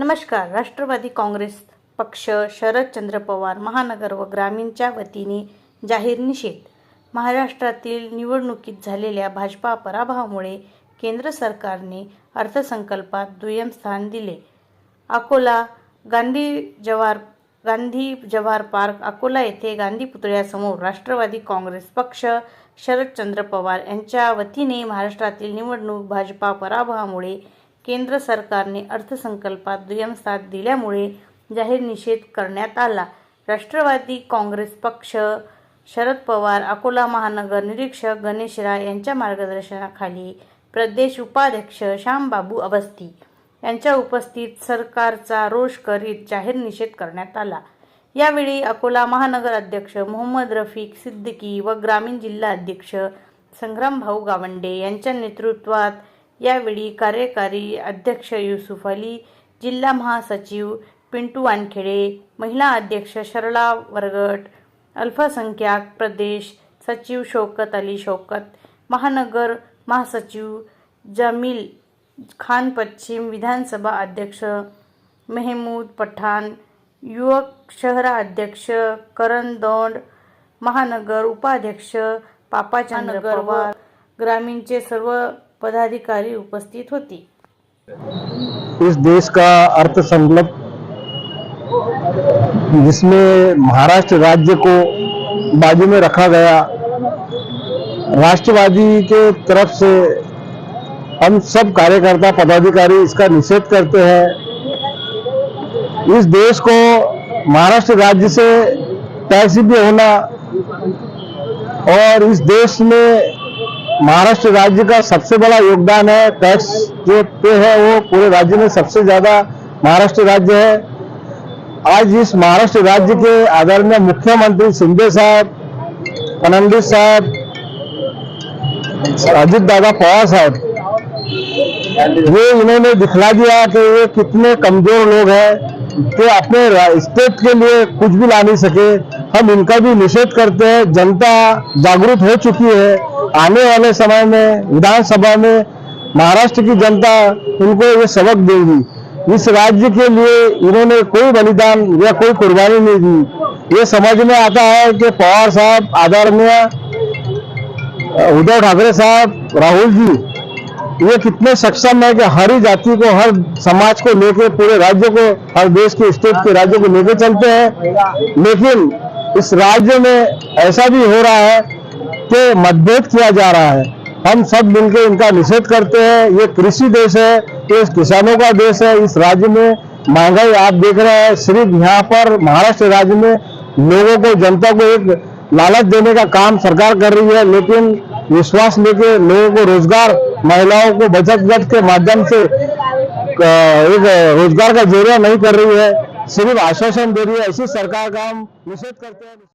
नमस्कार राष्ट्रवादी काँग्रेस पक्ष शरदचंद्र पवार महानगर व ग्रामीणच्या वतीने जाहीर निषेध. महाराष्ट्रातील निवडणुकीत झालेल्या भाजपा पराभवामुळे केंद्र सरकारने अर्थसंकल्पात दुय्यम स्थान दिले. अकोला गांधी जवार गांधी जवाहर पार्क अकोला येथे गांधी पुतळ्यासमोर राष्ट्रवादी काँग्रेस पक्ष शरदचंद्र पवार यांच्या वतीने महाराष्ट्रातील निवडणूक भाजपा पराभवामुळे केंद्र सरकारने अर्थसंकल्पात दुय्यम साथ दिल्यामुळे जाहीर निषेध करण्यात आला. राष्ट्रवादी काँग्रेस पक्ष शरद पवार अकोला महानगर निरीक्षक गणेश राय यांच्या मार्गदर्शनाखाली प्रदेश उपाध्यक्ष श्यामबाबू अवस्थी यांच्या उपस्थित सरकारचा रोष करीत जाहीर निषेध करण्यात आला. यावेळी अकोला महानगर अध्यक्ष मोहम्मद रफीक सिद्दीकी व ग्रामीण जिल्हा अध्यक्ष संग्रामभाऊ गावंडे यांच्या नेतृत्वात यावेळी कार्यकारी अध्यक्ष युसुफ अली जिल्हा महासचिव पिंटू वानखेडे महिला अध्यक्ष सरला वरगट अल्पसंख्याक प्रदेश सचिव शौकत अली शौकत महानगर महासचिव जमील खान पश्चिम विधानसभा अध्यक्ष मेहमूद पठाण युवक शहरा अध्यक्ष करण दौंड महानगर उपाध्यक्ष पापाचंद्र पवार ग्रामीणचे सर्व पदाधिकारी उपस्थित होती। इस देश का अर्थसंकल्प जिसमें महाराष्ट्र राज्य को बाजू में रखा गया, राष्ट्रवादी के तरफ़ से हम सब कार्यकर्ता, पदाधिकारी इसका निषेध करते हैं। इस देश को महाराष्ट्र राज्य से भी होना और इस देश में महाराष्ट्र राज्य का सबसे बड़ा योगदान है, टैक्स जो पे है वो पूरे राज्य में सबसे ज़्यादा महाराष्ट्र राज्य है। आज इस महाराष्ट्र राज्य के आदरणीय मुख्यमंत्री शिंदे साहब फडणवीस साहब, अजित दादा पवार साहब, ये इन्होंने दिखला दिया कि ये कितने कमज़ोर लोग हैं, कि अपने स्टेट के लिए कुछ भी ला नहीं सके। हम इनका भी निषेध करते हैं, जनता जागरूक हो चुकी है। आने वाले समय में, विधानसभा में महाराष्ट्र की जनता उनको ये सबक देगी। इस राज्य के लिए इन्होंने कोई बलिदान या कोई कुर्बानी नहीं दी। ये समझ में आता है कि पवार साहब, आदरणीय उद्धव ठाकरे साहब, राहुल जी, ये कितने सक्षम है कि हर ही जाति को, हर समाज को लेकर पूरे राज्य को, हर देश के स्टेट के राज्य को लेकर चलते हैं। लेकिन इस राज्य में ऐसा भी हो रहा है कि मतभेद किया जा रहा है। हम सब मिलकर इनका निषेध करते हैं। ये कृषि देश है, ये किसानों का देश है। इस राज्य में महँगाई आप देख रहे हैं। सिर्फ़ यहाँ पर महाराष्ट्र राज्य में लोगों को, जनता को एक लालच देने का काम सरकार कर रही है। लेकिन विश्वास लेके लोगों को रोज़गार, महिलाओं को बचत गट के माध्यम से एक रोज़गार का ज़रिया नहीं कर रही है। सिर्फ़ आश्वासन दे रही है। ऐसी सरकार का हम निषेध करते हैं।